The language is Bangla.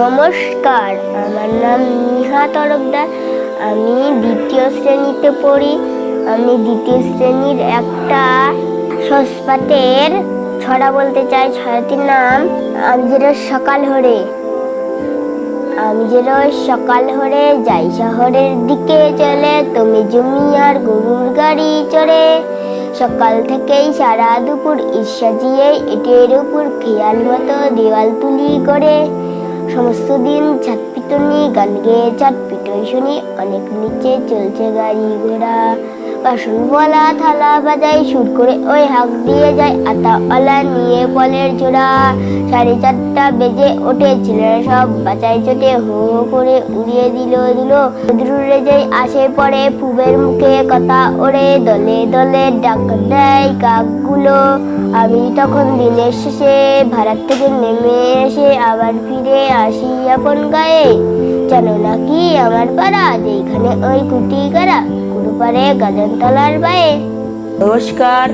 নমস্কার, আমার নাম নিহা তরফদার। আমি দ্বিতীয় শ্রেণীতে পড়ি। আমি দ্বিতীয় শ্রেণির একটা সসপাতের ছড়া বলতে চাই। ছড়াটির নাম আমি যেটা সকাল হরে। আমি যে সকাল হরে, যাই শহরের দিকে চলে, তুমি জমি আর গরুর গাড়ি চড়ে। সকাল থেকেই সারা দুপুর ঈর্ষা জিয়ে, এটের উপর খেয়াল মতো দেওয়াল তুলি করে। সমস্ত দিন ছাদ পিটনি গান গেয়ে চাট পিটই শুনি অনেক নিচে চলছে গাড়ি ঘোড়া। বাসন বলা থালা বাজাই সুর করে ওই হাঁক দিয়ে যায় আতাওয়ালা নিয়ে ফলের জোড়া সাড়ে চারটা বেজে ওঠে ছেলেরা সব বাঁচাই চটে হো করে উড়িয়ে দিল দিল। দূরে যাই আসে পড়ে পুবের মুখে কথা ওরে দলে দলে ডাক দেয় কাকগুলো। আমি তখন দিনের শেষে ভাড়ার থেকে নেমে এসে আবার ফিরে আসি আপন গায়ে। জানো নাকি আমার পাড়া যেখানে ওই কুটি কারা কুড়ু পারে গাজনতলার বায়ে নমস্কার